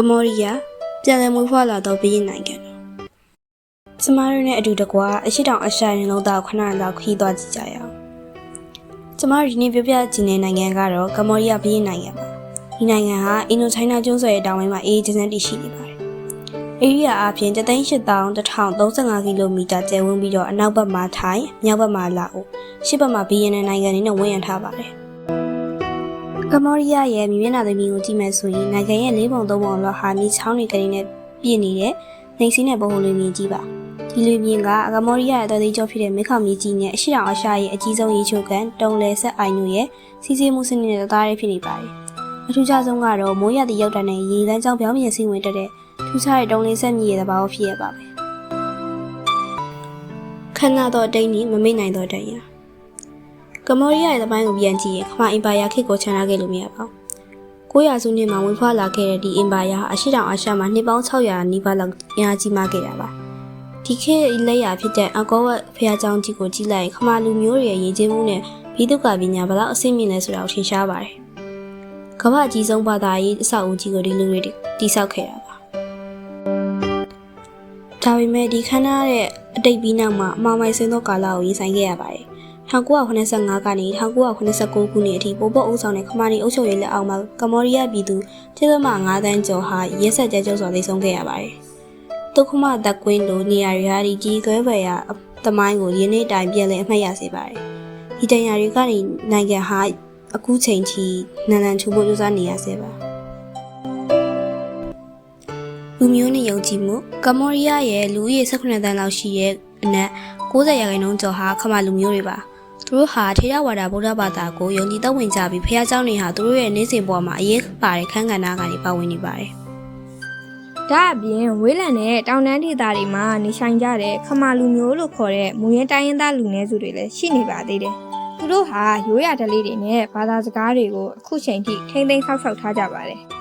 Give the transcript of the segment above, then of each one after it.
ကမောရီးယားပြန်လည်မွေးဖွားလာသောဘီရင်နိုင်ငံတော်ကျမတို့နဲ့အတူတကွာအရှိတောင်အရှာရင်လုံးသားခဏလောက်ခီးသွားကြည့်ကြရအောင်ကျမတို့ဒီနေ့ပြပြကြည့်တဲ့နိုင်ငံကတော့ကမောရီးယားဘီရင်နိုင်ငံပါဒီနိုင်ငံဟာအင်ဒိုချိုင်းနာကျွန်းဆွယ်ရဲ့တောင်ပိုင်းမှာအေးအေးချမ်းချမ်းတည်ရှိနေပါတယ်ဧရိယာအပြင်3,835ကီလိုမီတာကျယ်ဝန်းပြီးတော့အနောက်ဘက်မှာထိုင်းမြောက်ဘက်မှာလာအိုရှေ့ဘက်မှာဘီယန်နိုင်ငံတွေနဲ့ဝန်းရံထားပါတယ် ကမောရီးယားရဲ့မြေမျက်နှာသမီးကိုကြည့်မယ်ဆိုရင်နိုင်ငံရဲ့၄ပုံ၃ပုံလောက်ဟာမြေချောင်းတွေကလေးနဲ့ပြည့်နေတဲ့နေစင်းတဲ့ပုံလေးမြင်ကြည့်ပါဒီလူမြင်ကကမောရီးယားရဲ့တော်သေးကျော်ဖြစ်တဲ့မေခေါမြေကြီးနဲ့အရှိတောင်အရှာရဲ့အကြီးဆုံးရေချိုကန်တုံလဲဆက်အိုင်တို့ရဲ့စီစီမှုစနစ်နဲ့သားရဲဖြစ်နေပါတယ်အထူးခြားဆုံးကတော့မိုးရသည့်ရောက်တဲ့နဲ့ရေလမ်းကြောင်းပြောင်းပြင်စီဝင်တက်တဲ့ထူးခြားတဲ့တုံလေးဆက်မြေရဲ့သဘာဝဖြစ်ရပါပဲခဏတော့အတိတ်နီမမိတ်နိုင်တော့တဲ့ရ ကမ္ဘောဒီးယားရဲ့သမိုင်းကိုပြန်ကြည့်ရင်ခမာအင်ပါယာခေတ်ကိုခြံထားခဲ့လို့မရပါဘူး900စုနှစ်မှာဝင်ဖွာလာခဲ့တဲ့ဒီအင်ပါယာအရှိတောင်အာရှမှာနှစ်ပေါင်း600နီးပါးလောက်အင်အားကြီးမားခဲ့တာပါဒီခေတ်လက်ရာဖြစ်တဲ့အကောဝတ်ဖျားကြောင်းကြီးကိုကြည့်လိုက်ရင်ခမာလူမျိုးတွေရဲ့ရည်ကြည်မှုနဲ့ဘိဒုက္ခပညာဘလောက်အဆင့်မြင့်လဲဆိုတာကိုထင်ရှားပါတယ်ကမ္ဘာကြီးဆုံးဘာသာရေးအဆောက်အဦကြီးကိုဒီလူတွေတိဆောက်ခဲ့တာပါဒါပေမဲ့ဒီခန္ဓာရဲ့အတိတ်ပြီးနောက်မှာအမှားမိုက်ဆင်းသောကာလကိုရင်ဆိုင်ခဲ့ရပါတယ် 1985ကနေ1989ခုနှစ်အထိပိုပေါအုပ်ဆောင်တဲ့ခမာနီအုပ်ချုပ်ရေးလက်အောက်မှာကမ္ဘောဒီးယားပြည်သူ1.5တန်းကျော်ဟာရဲဆက်ကြဲကြုပ်စွာသိဆုံးခဲ့ရပါတယ်။တုခမတက်ကွင်းလိုနေရာတွေဟာဒီကြီးကွဲပဲရသမိုင်းကိုယနေ့တိုင်ပြန်လည်အမှတ်ရစေပါတယ်။ဒီတန်ရာတွေကနေနိုင်ငံဟာအခုချိန်ထိနန်လန်ထူဖို့ကြိုးစားနေရဆဲပါ။လူမျိုးနဲ့ယုံကြည်မှုကမ္ဘောဒီးယားရဲ့လူဦးရေ18တန်းလောက်ရှိတဲ့အနက်90ရာခိုင်နှုန်းကျော်ဟာခမာလူမျိုးတွေပါ သူတို့ဟာထေရဝါဒဗုဒ္ဓဘာသာကိုယုံကြည်သက်ဝင်ကြပြီးဖះเจ้าတွေဟာသူတို့ရဲ့နေစဉ်ဘဝမှာအရေးပါတဲ့ခန်းကဏ္ဍကနေပါဝင်နေပါတယ် ဒါအပြင်ဝေးလံတဲ့တောင်တန်းဒေသတွေမှာနေဆိုင်ကြတဲ့ခမာလူမျိုးလို့ခေါ်တဲ့မူရင်းတိုင်းရင်းသားလူနည်းစုတွေလည်းရှိနေပါသေးတယ်။သူတို့ဟာရိုးရာဓလေ့တွေနဲ့ဘာသာစကားတွေကိုအခုချိန်ထိထိမ့်သိမ်းဆောက်ရှောက်ထားကြပါတယ်။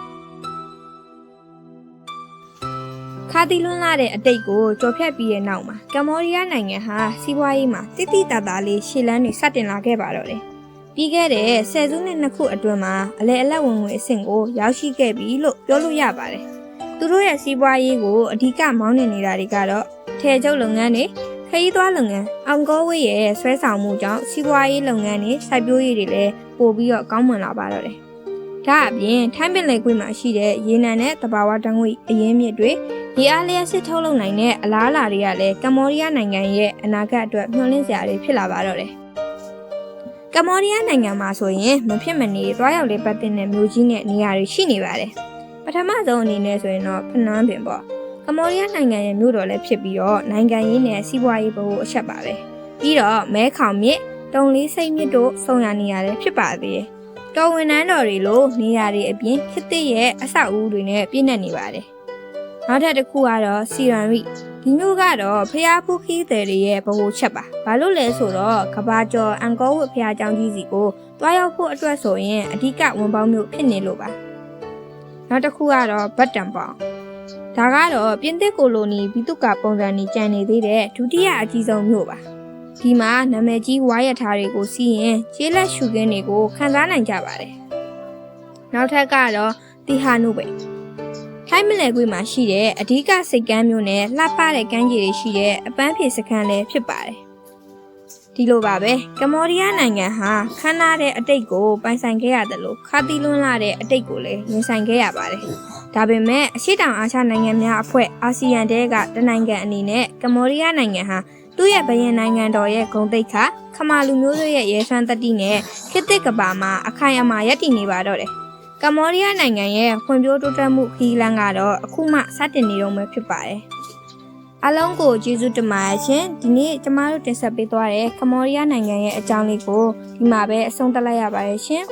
ခါတီလွန်းလာတဲ့အတိတ်ကိုကြော်ဖြတ်ပြီးတဲ့နောက်မှာကမ္ဘောဒီးယားနိုင်ငံဟာစီးပွားရေးမှာတိတိတတ်တာလေးရှေ့လန်းတွေစတင်လာခဲ့ပါတော့တယ်။ပြီးခဲ့တဲ့ဆယ်စုနှစ်နှစ်ခုအတွင်းမှာအလဲအလက်ဝင်ဝင်အဆင့်ကိုရောက်ရှိခဲ့ပြီလို့ပြောလို့ရပါတယ်။သူတို့ရဲ့စီးပွားရေးကိုအဓိကမောင်းနှင်နေတာတွေကတော့ထဲကျုပ်လုပ်ငန်းတွေခရီးသွားလုပ်ငန်းအောင်ကောဝေးရဲ့ဆွဲဆောင်မှုကြောင့်စီးပွားရေးလုပ်ငန်းတွေစိုက်ပျိုးရေးတွေလည်းပို့ပြီးတော့ကောင်းမွန်လာပါတော့တယ်။ဒါအပြင်ထိုင်းပင်လယ်ကွေ့မှာရှိတဲ့ရေနံနဲ့တဘာဝတံငွေအရင်းမြစ်တွေ ရေအားလျှက်စစ်ထုတ်လုပ်နိုင်တဲ့အလားအလာတွေကလည်းကမ္ဘောဒီးယားနိုင်ငံရဲ့အနာဂတ်အတွက်မျှော်လင့်စရာတွေဖြစ်လာပါတော့တယ်။ကမ္ဘောဒီးယားနိုင်ငံမှာဆိုရင်မဖြစ်မနေသွားရောက်လေပတ်တဲ့မြို့ကြီးနဲ့နေရာတွေရှိနေပါတယ်။ပထမဆုံးအနေနဲ့ဆိုရင်တော့ဖနွမ်းပင်ပေါ့ကမ္ဘောဒီးယားနိုင်ငံရဲ့မြို့တော်လည်းဖြစ်ပြီးတော့နိုင်ငံရေးနဲ့စီးပွားရေးဘဟုအချက်ပါပဲပြီးတော့မဲခေါင်မြစ်တုံလေးစိတ်မြစ်တို့စုံရနေရတယ်ဖြစ်ပါသေးတယ်တော်ဝင်နန်းတော်တွေလိုနေရာတွေအပြင်ခစ်တစ်ရဲ့အဆောက်အဦတွေနဲ့ပြည့်နေနေပါတယ် နောက်ထပ်တစ်ခုကတော့စီရန်ရီဒီမျိုးကတော့ဖျားဖူးခီးတယ်တွေရဲ့ဗဟိုချက်ပါဘာလို့လဲဆိုတော့ကဘာကျော်အန်ကောဝတ်ဖျားကျောင်းကြီးစီကိုတွားရောက်ဖို့အတွက်ဆိုရင်အဓိကဝန်ပေါင်းမျိုးဖြစ်နေလို့ပါနောက်တစ်ခုကတော့ဘတ်တန်ပေါင်းဒါကတော့ပြင်သစ်ကိုလိုနီဘီတုကာပုံစံကြီးကြံနေသေးတဲ့ဒုတိယအကြီးဆုံးမြို့ပါဒီမှာနာမည်ကြီးဝါရထားတွေကိုစီးရင်ခြေလက်ရှုခင်းတွေကိုခံစားနိုင်ကြပါတယ်နောက်ထပ်ကတော့တီဟာနုပဲ ထိုင်းမလဲကွေးမှာရှိတဲ့အဓိကစိတ်ကမ်းမျိုးနဲ့လှပတဲ့ကမ်းခြေတွေရှိတဲ့အပန်းဖြေစခန်းလည်းဖြစ်ပါတယ်ဒီလိုပါပဲကမ္ဘောဒီးယားနိုင်ငံဟာခမ်းနားတဲ့အတိတ်ကိုပိုင်ဆိုင်ခဲ့ရတယ်လို့ခါတီလွန်းလာတဲ့အတိတ်ကိုလည်းရင်ဆိုင်ခဲ့ရပါတယ်။ဒါပေမဲ့အရှိတောင်အာရှနိုင်ငံများအဖွဲ့အာဆီယံတဲကတနိုင်ငံအနေနဲ့ကမ္ဘောဒီးယားနိုင်ငံဟာသူ့ရဲ့ဗယင်နိုင်ငံတော်ရဲ့ဂုဏ်သိက္ခာခမာလူမျိုးတို့ရဲ့ရဲစွမ်းတတိနဲ့ခေတ်သစ်ကဘာမှာအခိုင်အမာရပ်တည်နေပါတော့တယ်။ ကမ္ဘောဒီးယားနိုင်ငံရဲ့ဖွံ့ဖြိုးတိုးတက်မှုခီးလန်းကတော့အခုမှစတင်နေတော့မှဖြစ်ပါတယ်။အားလုံးကိုကျေးဇူးတင်ပါတယ်ရှင်ဒီနေ့ကျမတို့တင်ဆက်ပေးသွားတဲ့ကမ္ဘောဒီးယားနိုင်ငံရဲ့အကြောင်းလေးကိုဒီမှာပဲအဆုံးသတ်လိုက်ရပါတယ်ရှင်